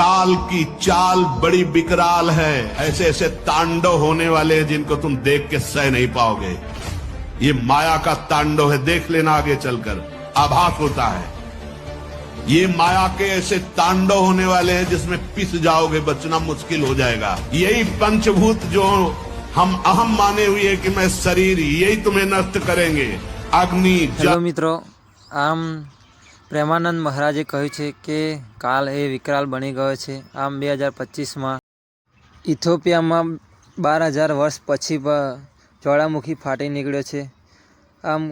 काल की चाल बड़ी विकराल है। ऐसे ऐसे तांडव होने वाले हैं जिनको तुम देख के सह नहीं पाओगे। ये माया का तांडव है देख लेना आगे चलकर। आभास होता है। ये माया के ऐसे तांडव होने वाले हैं जिसमें पिस जाओगे बचना मुश्किल हो जाएगा। यही पंचभूत जो हम अहम माने हुए कि मैं शरीर यही तुम्हें नष्ट करेंगे। अग्नि मित्रों। પ્રેમાનંદ મહારાજે કહ્યું છે કે કાલ એ વિકરાલ બની ગયો છે. આમ બે હજાર પચીસમાં ઇથોપિયામાં બાર હજાર વર્ષ પછી જ્વાળામુખી ફાટી નીકળ્યો છે. આમ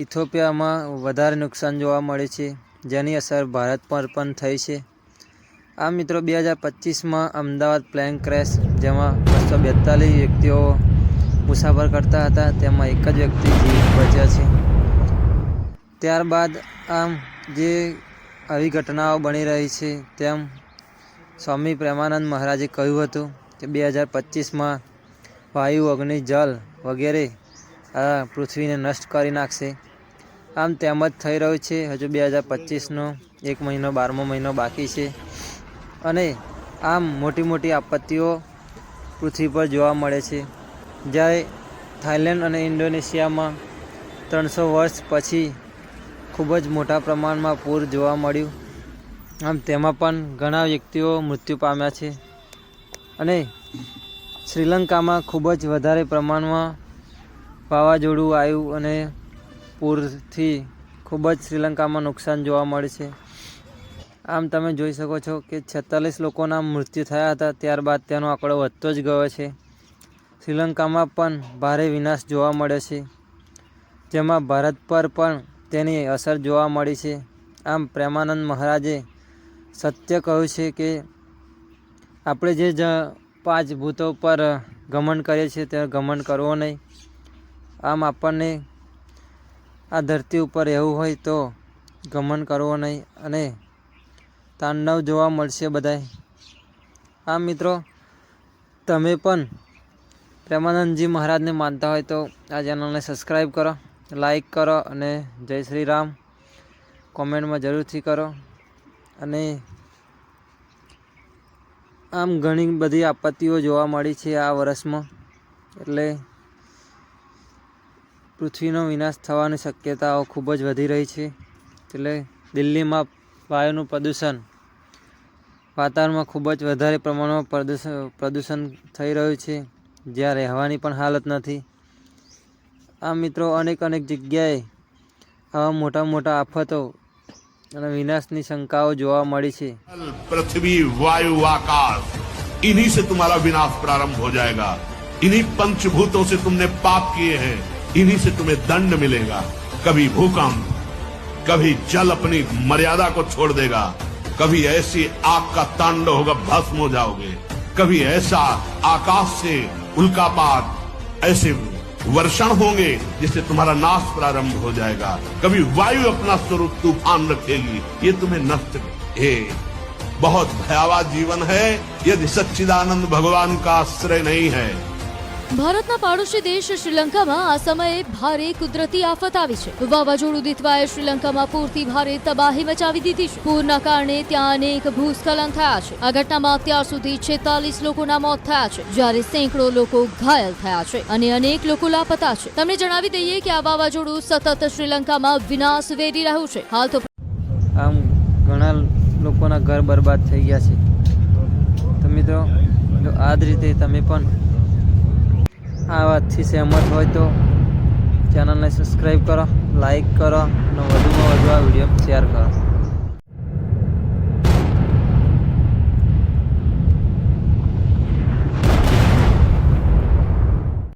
ઇથોપિયામાં વધારે નુકસાન જોવા મળે છે, જેની અસર ભારત પર પણ થઈ છે. આ મિત્રો બે હજાર પચીસમાં અમદાવાદ પ્લેન ક્રેશ, જેમાં બસો બેતાલીસ વ્યક્તિઓ મુસાફર કરતા હતા, તેમાં એક જ વ્યક્તિ જીવ બચ્યા છે. ત્યારબાદ આમ જે આવી ઘટનાઓ બની રહી છે તેમ સ્વામી પ્રેમાનંદ મહારાજે કહ્યું હતું કે બે હજાર પચીસમાં વાયુ, અગ્નિ, જલ વગેરે આ પૃથ્વીને નષ્ટ કરી નાખશે. આમ તેમ જ થઈ રહ્યું છે. હજુ બે હજાર પચીસનો એક મહિનો, બારમો મહિનો બાકી છે. અને આમ મોટી મોટી આપત્તિઓ પૃથ્વી પર જોવા મળે છે. જ્યારે થાઈલેન્ડ અને ઇન્ડોનેશિયામાં ત્રણસો વર્ષ પછી ખૂબ જ મોટા પ્રમાણમાં પૂર જોવા મળ્યું. આમ તેમાં પણ ઘણા વ્યક્તિઓ મૃત્યુ પામ્યા છે. અને શ્રીલંકામાં ખૂબ જ વધારે પ્રમાણમાં વાવાઝોડું આવ્યું અને પૂરથી ખૂબ જ શ્રીલંકામાં નુકસાન જોવા મળે છે. આમ તમે જોઈ શકો છો કે છેતાલીસ લોકોના મૃત્યુ થયા હતા, ત્યારબાદ તેનો આંકડો વધતો જ ગયો છે. શ્રીલંકામાં પણ ભારે વિનાશ જોવા મળ્યો છે. જેમાં ભારત પર પણ તેની અસર જોવા મળી છે. આમ પ્રેમાનંદ મહારાજે સત્ય કહ્યું છે કે આપણે જે જ પાંચ ભૂતો પર ગમન કરીએ છીએ તે ઘમંડ કરવો નહીં. આમ આપણને આ ધરતી ઉપર રહેવું હોય તો ગમન કરવો નહીં અને તાંડવ જોવા મળશે બધાય. આમ મિત્રો, તમે પણ પ્રેમાનંદજી મહારાજને માનતા હોય તો આ ચેનલને સબસ્ક્રાઈબ કરો. લાઈક કરો અને જય શ્રી રામ. કોમેન્ટમાં જરૂરથી કરો. અને આમ ઘણી બધી આપત્તિઓ જોવા મળી છે આ વર્ષમાં. એટલે પૃથ્વીનો વિનાશ થવાની શક્યતાઓ ખૂબ જ વધી રહી છે. એટલે દિલ્હીમાં વાયુનું પ્રદૂષણ વાતાવરણમાં ખૂબ જ વધારે પ્રમાણમાં પ્રદૂષણ પ્રદૂષણ થઈ રહ્યું છે. જ્યાં રહેવાની પણ હાલત નથી. આ મિત્રો અનેક અનેક જગ્યાએ આવા મોટા મોટા આફતો અને વિનાશની શંકાઓ જોવા મળી છે जल, पृथ्वी वायु आकाश इन्हीं से तुम्हारा विनाश प्रारंभ हो जाएगा इन्हीं पंचभूतों से तुमने पाप किए हैं इन्हीं से तुम्हें दंड मिलेगा कभी भूकंप कभी जल अपनी मर्यादा को छोड़ देगा कभी ऐसी आग का तांडव होगा भस्म हो जाओगे कभी ऐसा आकाश से उल्कापात ऐसे वर्षण होंगे, जिससे तुम्हारा नाश प्रारंभ हो जाएगा। कभी वायु अपना स्वरूप तूफ़ान रखेगी ये तुम्हें नष्ट है। बहुत भयावह जीवन है, यदि सच्चिदानंद भगवान का आश्रय नहीं है। ભારતના પાડોશી દેશ શ્રીલંકામાં આ સમયે ભારે કુદરતી આફત આવી છે. વાવાઝોડું દીતવાએ શ્રીલંકામાં પૂરથી ભારે તબાહી મચાવી દીધી છે. પૂરના કારણે ત્યાં અનેક ભૂસ્ખલન થયા છે. આ ઘટનામાં અત્યાર સુધી છેતાલીસ લોકોના મોત થયા છે. જ્યારે સેંકડો લોકો ઘાયલ થયા છે અને અનેક લોકો લાપતા છે. તમને જણાવી દઈએ કે આ વાવાઝોડું સતત શ્રીલંકામાં વિનાશ વેરી રહ્યું છે. હાલ તો આમ ઘણા લોકોના ઘર બરબાદ થઈ ગયા છે. તો મિત્રો આ જ રીતે તમે પણ આ વાતથી સહેમત હોય તો ચેનલને સબસ્ક્રાઈબ કરો લાઈક કરો, અને વધુમાં વધુ આ વીડિયો શેર કરો.